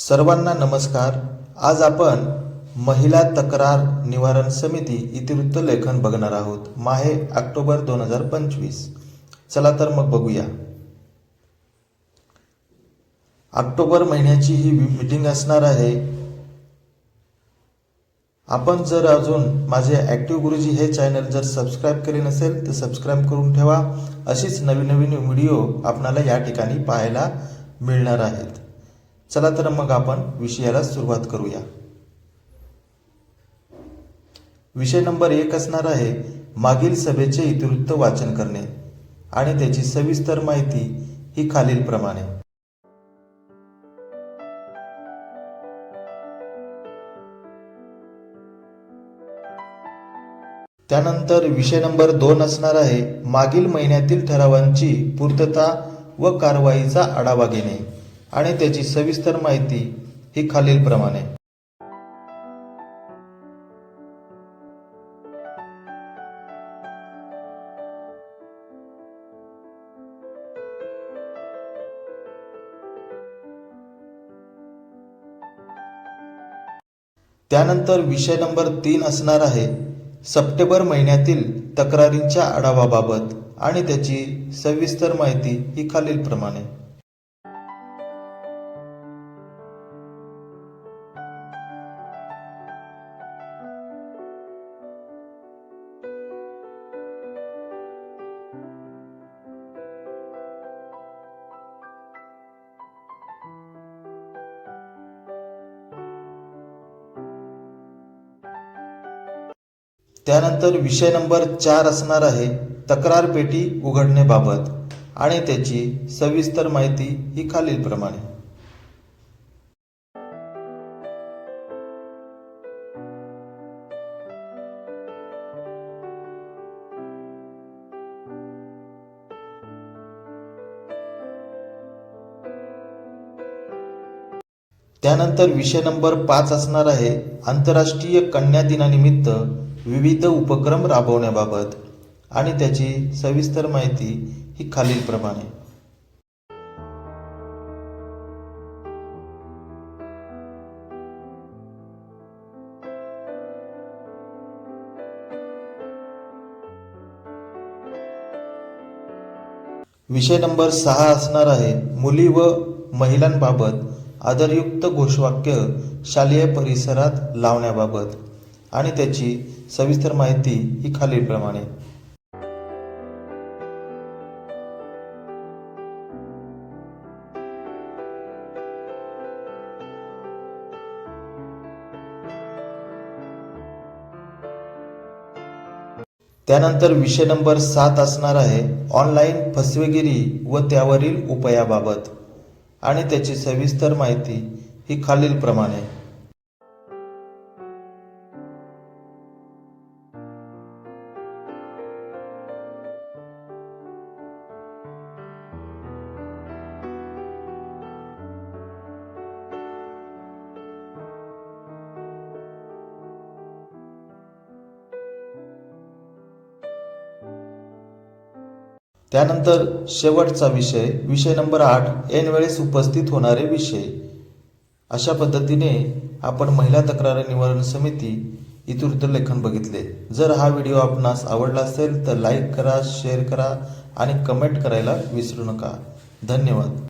सर्वांना नमस्कार. आज आपण महिला तक्रार निवारण समिती इतिवृत्त लेखन बघणार आहोत. माहे ऑक्टोबर दोन हजार पंचवीस. चला तर मग बघूया. ऑक्टोबर महिन्याची ही मीटिंग असणार आहे. आपण जर अजून माझे ॲक्टिव्ह गुरुजी हे चॅनल जर सबस्क्राईब केले नसेल तर सबस्क्राईब करून ठेवा. अशीच नवीन नवीन व्हिडिओ आपणाला या ठिकाणी पाहायला मिळणार आहेत. चला तर मग आपण विषयाला सुरुवात करूया. विषय नंबर एक असणार आहे मागील सभेचे इतिवृत्त वाचन करणे आणि त्याची सविस्तर माहिती ही खालीलप्रमाणे. त्यानंतर विषय नंबर दोन असणार आहे मागील महिन्यातील ठरावांची पूर्तता व कारवाईचा आढावा घेणे. आणि त्याची सविस्तर माहिती ही खालीलप्रमाणे. त्यानंतर विषय नंबर तीन असणार आहे सप्टेंबर महिन्यातील तक्रारींच्या आढावाबाबत आणि त्याची सविस्तर माहिती ही खालीलप्रमाणे. त्यानंतर विषय नंबर चार असणार आहे तक्रार पेटी उघडण्याबाबत. आणि त्याची सविस्तर माहिती ही खालीलप्रमाणे. त्यानंतर विषय नंबर पाच असणार आहे आंतरराष्ट्रीय कन्या दिनानिमित्त विविध उपक्रम राबवण्याबाबत आणि त्याची सविस्तर माहिती ही खालीलप्रमाणे विषय नंबर सहा असणार आहे मुली व महिलांबाबत आदरयुक्त घोषवाक्य शालेय परिसरात लावण्याबाबत. आणि त्याची सविस्तर माहिती ही खालीलप्रमाणे. त्यानंतर विषय नंबर सात असणार आहे ऑनलाईन फसवेगिरी व त्यावरील उपायाबाबत. आणि त्याची सविस्तर माहिती ही खालीलप्रमाणे. त्यानंतर शेवटचा विषय विषय नंबर आठ ऐन वेळेस उपस्थित होणारे विषय. अशा पद्धतीने आपण महिला तक्रार निवारण समिती इतिवृत्त लेखन बघितले. जर हा व्हिडिओ आपणास आवडला असेल तर लाईक करा शेअर करा आणि कमेंट करायला विसरू नका. धन्यवाद.